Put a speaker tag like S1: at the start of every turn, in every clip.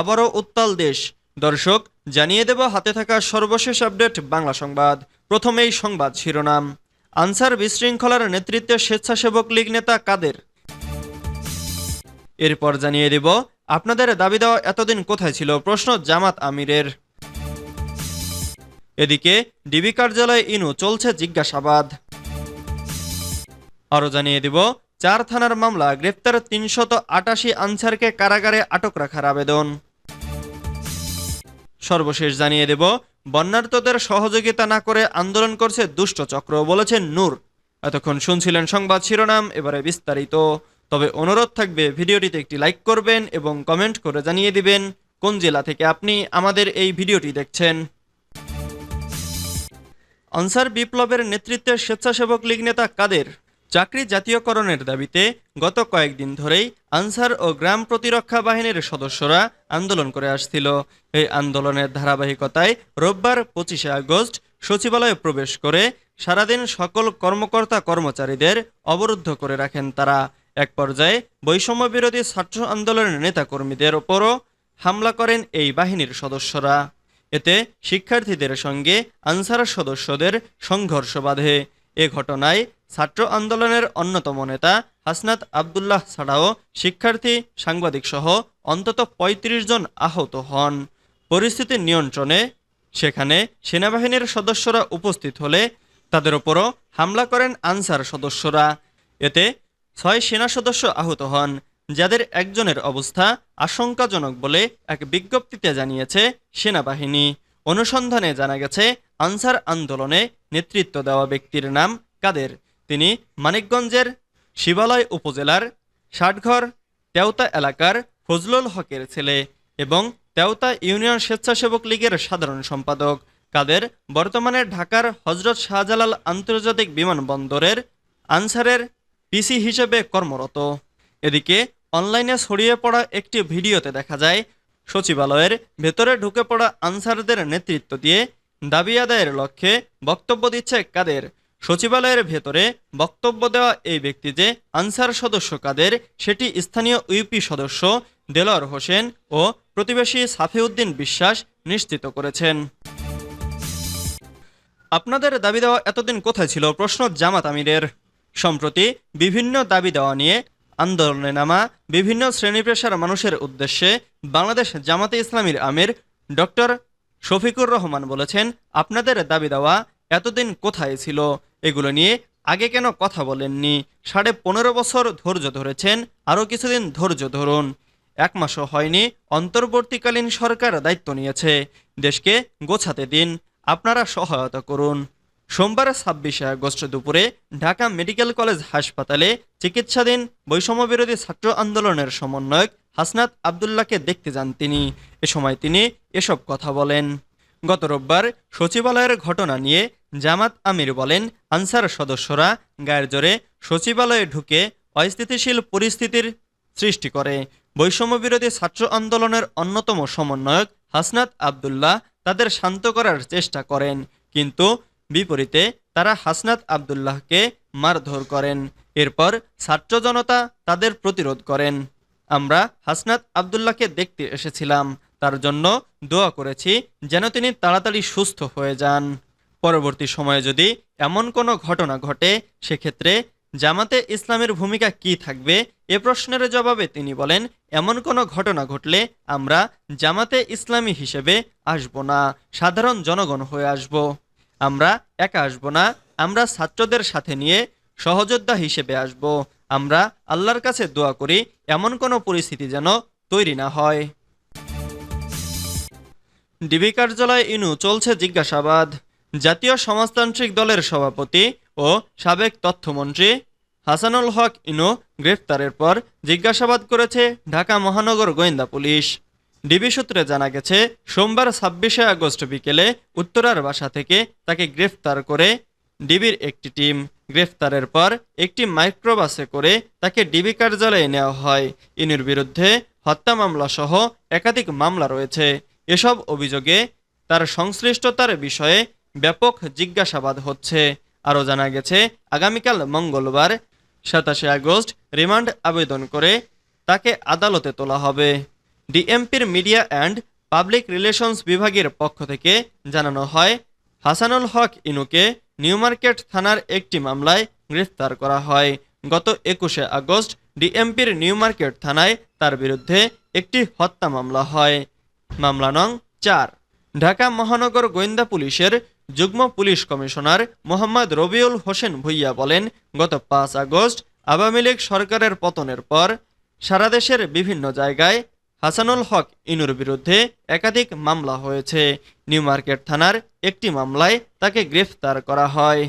S1: আবারও উত্তাল দেশ। দর্শক, জানিয়ে দেব হাতে থাকা সর্বশেষ আপডেট বাংলা সংবাদ। প্রথমেই সংবাদ শিরোনাম। আনসার বিশৃঙ্খলার নেতৃত্বে স্বেচ্ছাসেবক লীগ নেতা কাদের? এরপর জানিয়ে দেব, আপনাদের দাবি দেওয়া এতদিন কোথায় ছিল? প্রশ্ন জামাত আমিরের। এদিকে, ডিবি কার্যালয়ে ইনু চলছে জিজ্ঞাসাবাদ। আরও জানিয়ে দিব চার থানার মামলা গ্রেপ্তার তিনশত আটাশি আনসারকে কারাগারে আটক রাখার আবেদন। সর্বশেষ জানিয়ে দেব, বন্যার্তদের সহযোগিতা না করে আন্দোলন করছে দুষ্ট চক্র, বলেছেন নূর। এতক্ষণ শুনছিলেন সংবাদ শিরোনাম, এবারে বিস্তারিত। তবে অনুরোধ থাকবে, ভিডিওটিতে একটি লাইক করবেন এবং কমেন্ট করে জানিয়ে দিবেন কোন জেলা থেকে আপনি আমাদের এই ভিডিওটি দেখছেন। আনসার বিপ্লবের নেতৃত্বে স্বেচ্ছাসেবক লীগ নেতা কাদের? চাকরি জাতীয়করণের দাবিতে গত কয়েকদিন ধরেই আনসার ও গ্রাম প্রতিরক্ষা বাহিনীর সদস্যরা আন্দোলন করে আসছিল। এই আন্দোলনের ধারাবাহিকতায় রোববার পঁচিশে আগস্ট সচিবালয়ে প্রবেশ করে সারাদিন সকল কর্মকর্তা কর্মচারীদের অবরুদ্ধ করে রাখেন তারা। এক পর্যায়ে বৈষম্য বিরোধী ছাত্র আন্দোলনের নেতাকর্মীদের ওপরও হামলা করেন এই বাহিনীর সদস্যরা। এতে শিক্ষার্থীদের সঙ্গে আনসার সদস্যদের সংঘর্ষ বাধে। এ ঘটনায় ছাত্র আন্দোলনের অন্যতম নেতা হাসনাত আবদুল্লাহ ছাড়াও শিক্ষার্থী সাংবাদিক সহ অন্তত ৩৫ জন আহত হন। পরিস্থিতি নিয়ন্ত্রণে সেখানে সেনাবাহিনীর সদস্যরা উপস্থিত হলে তাদের ওপরও হামলা করেন আনসার সদস্যরা। এতে ছয় সেনা সদস্য আহত হন, যাদের একজনের অবস্থা আশঙ্কাজনক বলে এক বিজ্ঞপ্তিতে জানিয়েছে সেনাবাহিনী। অনুসন্ধানে জানা গেছে আনসার আন্দোলনে নেতৃত্ব দেওয়া ব্যক্তির নাম কাদের? তিনি মানিকগঞ্জের শিবালয় উপজেলার ষাটঘর তেওতা এলাকার ফজলুল হকের ছেলে এবং তেওতা ইউনিয়ন স্বেচ্ছাসেবক লীগের সাধারণ সম্পাদক। কাদের বর্তমানে ঢাকার হজরত শাহজালাল আন্তর্জাতিক বিমানবন্দরের আনসারের পিসি হিসেবে কর্মরত। এদিকে অনলাইনে ছড়িয়ে পড়া একটি ভিডিওতে দেখা যায়, সচিবালয়ের ভেতরে ঢুকে পড়া আনসারদের নেতৃত্ব দিয়ে দাবি আদায়ের লক্ষ্যে বক্তব্য দিচ্ছে কাদের? সচিবালয়ের ভেতরে বক্তব্য দেওয়া এই ব্যক্তি যে আনসার সদস্য কাদের, সেটি স্থানীয় ইউপি সদস্য দেলোয়ার হোসেন ও প্রতিবেশী সাফিউদ্দিন বিশ্বাস নিশ্চিত করেছেন। আপনাদের দাবি দেওয়া এতদিন কোথায় ছিল? প্রশ্ন জামাত আমিরের। সম্প্রতি বিভিন্ন দাবি দেওয়া নিয়ে আন্দোলনে নামা বিভিন্ন শ্রেণি পেশার মানুষের উদ্দেশ্যে বাংলাদেশ জামাতে ইসলামীর আমির ডক্টর শফিকুর রহমান বলেছেন, আপনাদের দাবি দেওয়া এতদিন কোথায় ছিল? এগুলো নিয়ে আগে কেন কথা বলেননি? সাড়ে পনেরো বছর ধৈর্য ধরেছেন, আরও কিছুদিন ধৈর্য ধরুন। এক মাসও হয়নি, অন্তর্বর্তীকালীন সরকার দায়িত্ব নিয়েছে। দেশকে গোছাতে দিন, আপনারা সহায়তা করুন। সোমবার ছাব্বিশে আগস্ট দুপুরে ঢাকা মেডিকেল কলেজ হাসপাতালে চিকিৎসাধীন বৈষম্যবিরোধী ছাত্র আন্দোলনের সমন্বয়ক হাসনাত আবদুল্লাহকে দেখতে যান তিনি। এ সময় তিনি এসব কথা বলেন। গত রোববার সচিবালয়ের ঘটনা নিয়ে জামাত আমির বলেন, আনসার সদস্যরা গায়ের জোরে সচিবালয়ে ঢুকে অস্থিতিশীল পরিস্থিতির সৃষ্টি করে। বৈষম্য বিরোধী ছাত্র আন্দোলনের অন্যতম সমন্বয়ক হাসনাত আবদুল্লাহ তাদের শান্ত করার চেষ্টা করেন, কিন্তু বিপরীতে তারা হাসনাত আবদুল্লাহকে মারধর করেন। এরপর ছাত্র জনতা তাদের প্রতিরোধ করেন। আমরা হাসনাত আবদুল্লাহকে দেখতে এসেছিলাম। তার জন্য দোয়া করেছি যেন তিনি তাড়াতাড়ি সুস্থ হয়ে যান। পরবর্তী সময়ে যদি এমন কোনো ঘটনা ঘটে, সেক্ষেত্রে জামাতে ইসলামের ভূমিকা কি থাকবে, এ প্রশ্নের জবাবে তিনি বলেন, এমন কোনো ঘটনা ঘটলে আমরা জামাতে ইসলামী হিসেবে আসব না। সাধারণ জনগণ হয়ে আসব। আমরা একা আসব না, আমরা ছাত্রদের সাথে নিয়ে সহযোদ্ধা হিসেবে আসব। আমরা আল্লাহর কাছে দোয়া করি, এমন কোনো পরিস্থিতি যেন তৈরি না হয়। ডিবি কার্যালয় ইনু চলছে জিজ্ঞাসাবাদ। জাতীয় সমাজতান্ত্রিক দলের সভাপতি ও সাবেক তথ্যমন্ত্রী হাসানুল হক ইনু গ্রেফতারের পর জিজ্ঞাসাবাদ করেছে ঢাকা মহানগর গোয়েন্দা পুলিশ। ডিবি সূত্রে জানা গেছে, সোমবার ছাব্বিশে আগস্ট বিকেলে উত্তরার বাসা থেকে তাকে গ্রেফতার করে ডিবির একটি টিম। গ্রেফতারের পর একটি মাইক্রোবাসে করে তাকে ডিবি কার্যালয়ে নেওয়া হয়। ইনুর বিরুদ্ধে হত্যা মামলা সহ একাধিক মামলা রয়েছে। এসব অভিযোগে তার সংশ্লিষ্টতার বিষয়ে ব্যাপক জিজ্ঞাসাবাদ হচ্ছে। আরও জানা গেছে, আগামীকাল মঙ্গলবার সাতাশে আগস্ট রিমান্ড আবেদন করে তাকে আদালতে তোলা হবে। ডিএমপির মিডিয়া অ্যান্ড পাবলিক রিলেশনস বিভাগের পক্ষ থেকে জানানো হয়, হাসানুল হক ইনুকে নিউমার্কেট থানার একটি মামলায় গ্রেফতার করা হয়। গত একুশে আগস্ট ডিএমপির নিউমার্কেট থানায় তার বিরুদ্ধে একটি হত্যা মামলা হয়। মামলা নং চার, ঢাকা মহানগর গোয়েন্দা পুলিশের যুগ্ম পুলিশ কমিশনার মোহাম্মদ রবিউল হোসেন ভুইয়া বলেন, গত পাঁচ আগস্ট আওয়ামী লীগ সরকারের পতনের পর সারা দেশের বিভিন্ন জায়গায় হাসানুল হক ইনুর বিরুদ্ধে একাধিক মামলা হয়েছে। নিউ মার্কেট থানার একটি মামলায় তাকে গ্রেফতার করা হয়।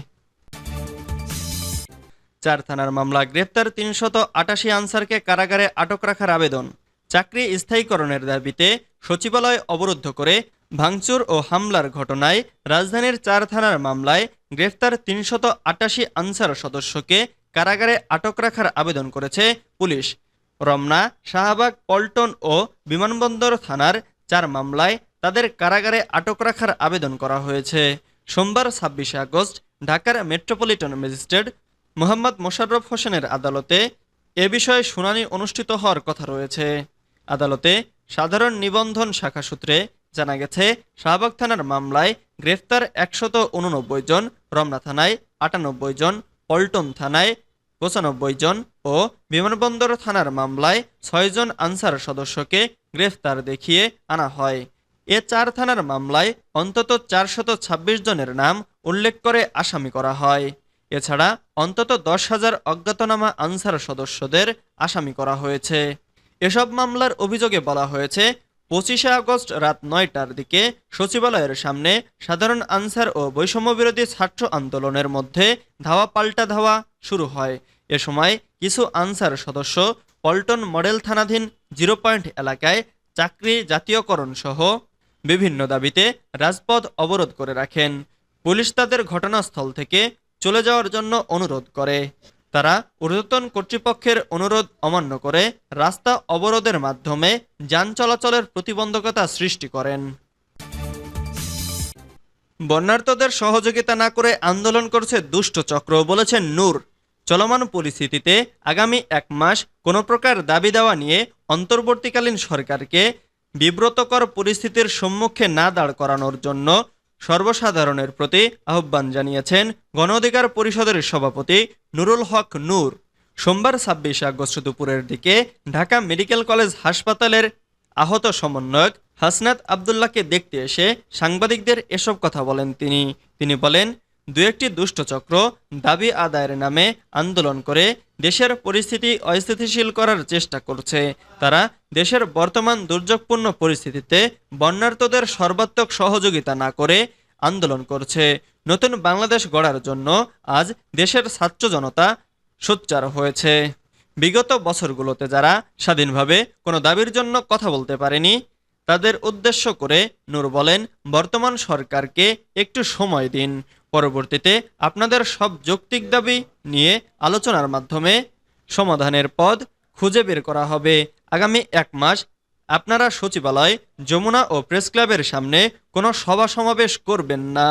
S1: চার থানার মামলা গ্রেফতার তিনশত আটাশি আনসারকে কারাগারে আটক রাখার আবেদন। চাকরি স্থায়ীকরণের দাবিতে সচিবালয় অবরুদ্ধ করে ভাঙচুর ও হামলার ঘটনায় রাজধানীর চার থানার মামলায় গ্রেফতার তিনশত আটাশি আনসার সদস্যকে কারাগারে আটক রাখার আবেদন করেছে পুলিশ। রমনা, শাহবাগ, পল্টন ও বিমানবন্দর থানার চার মামলায় তাদের কারাগারে আটক রাখার আবেদন করা হয়েছে। সোমবার ছাব্বিশে আগস্ট ঢাকার মেট্রোপলিটন ম্যাজিস্ট্রেট মোহাম্মদ মোশাররফ হোসেনের আদালতে এ বিষয়ে শুনানি অনুষ্ঠিত হওয়ার কথা রয়েছে। আদালতে সাধারণ নিবন্ধন শাখা সূত্রে জানা গেছে, শাহবাগ থানার মামলায় গ্রেফতার একশত উননব্বই জন, রমনা থানায় আটানব্বই জন, পল্টন থানায় পঁচানব্বই জন ও বিমানবন্দর থানার মামলায় ছয়জন আনসার সদস্যকে গ্রেফতার দেখিয়ে আনা হয়। এ চার থানার মামলায় অন্তত চারশত ছাব্বিশ জনের নাম উল্লেখ করে আসামি করা হয়। এছাড়া অন্তত দশ হাজার অজ্ঞাতনামা আনসার সদস্যদের আসামি করা হয়েছে। এসব মামলার অভিযোগে বলা হয়েছে পঁচিশে আগস্ট রাত নয়টার দিকে সচিবালয়ের সামনে সাধারণ আনসার ও বৈষম্যবিরোধী ছাত্র আন্দোলনের মধ্যে ধাওয়া পাল্টা ধাওয়া শুরু হয়। এ সময় কিছু আনসার সদস্য পল্টন মডেল থানাধীন জিরো পয়েন্ট এলাকায় চাকরি জাতীয়করণ সহ বিভিন্ন দাবিতে রাজপথ অবরোধ করে রাখেন। পুলিশ তাদের ঘটনাস্থল থেকে চলে যাওয়ার জন্য অনুরোধ করে। তারা ঊর্ধ্বতন কর্তৃপক্ষের অনুরোধ অমান্য করে রাস্তা অবরোধের মাধ্যমে যান চলাচলের প্রতিবন্ধকতা সৃষ্টি করেন। বন্যার্তদের সহযোগিতা না করে আন্দোলন করছে দুষ্ট চক্র, বলেছেন নূর। চলমান পরিস্থিতিতে আগামী এক মাস কোনো প্রকার দাবি দেওয়া নিয়ে অন্তর্বর্তীকালীন সরকারকে বিব্রতকর পরিস্থিতির সম্মুখে না দাঁড় করানোর জন্য সর্বসাধারণের প্রতি আহ্বান জানিয়েছেন গণ অধিকার পরিষদের সভাপতি নুরুল হক নূর, সোমবার ছাব্বিশে আগস্ট দুপুরের দিকে ঢাকা মেডিকেল কলেজ হাসপাতালের আহত সমন্বয়ক হাসনাত আবদুল্লাহকে দেখতে এসে সাংবাদিকদের এসব কথা বলেন তিনি। তিনি বলেন দু একটি দুষ্টচক্র দাবি আদায়ের নামে আন্দোলন করে দেশের পরিস্থিতি অস্থিতিশীল করার চেষ্টা করছে। তারা দেশের বর্তমান দুর্যোগপূর্ণ পরিস্থিতিতে বন্যার্তদের সর্বাত্মক সহযোগিতা না করে আন্দোলন করছে। নতুন বাংলাদেশ গড়ার জন্য আজ দেশের ছাত্র জনতা সোচ্চার হয়েছে। বিগত বছরগুলোতে যারা স্বাধীনভাবে কোনো দাবির জন্য কথা বলতে পারেনি, তাদের উদ্দেশ্য করে নূর বলেন, বর্তমান সরকারকে একটু সময় দিন। পরবর্তীতে আপনাদের সব যৌক্তিক দাবি নিয়ে আলোচনার মাধ্যমে সমাধানের পদ খুঁজে বের করা হবে। আগামী এক মাস আপনারা সচিবালয়, যমুনা ও প্রেস ক্লাবের সামনে কোনো সভা সমাবেশ করবেন না।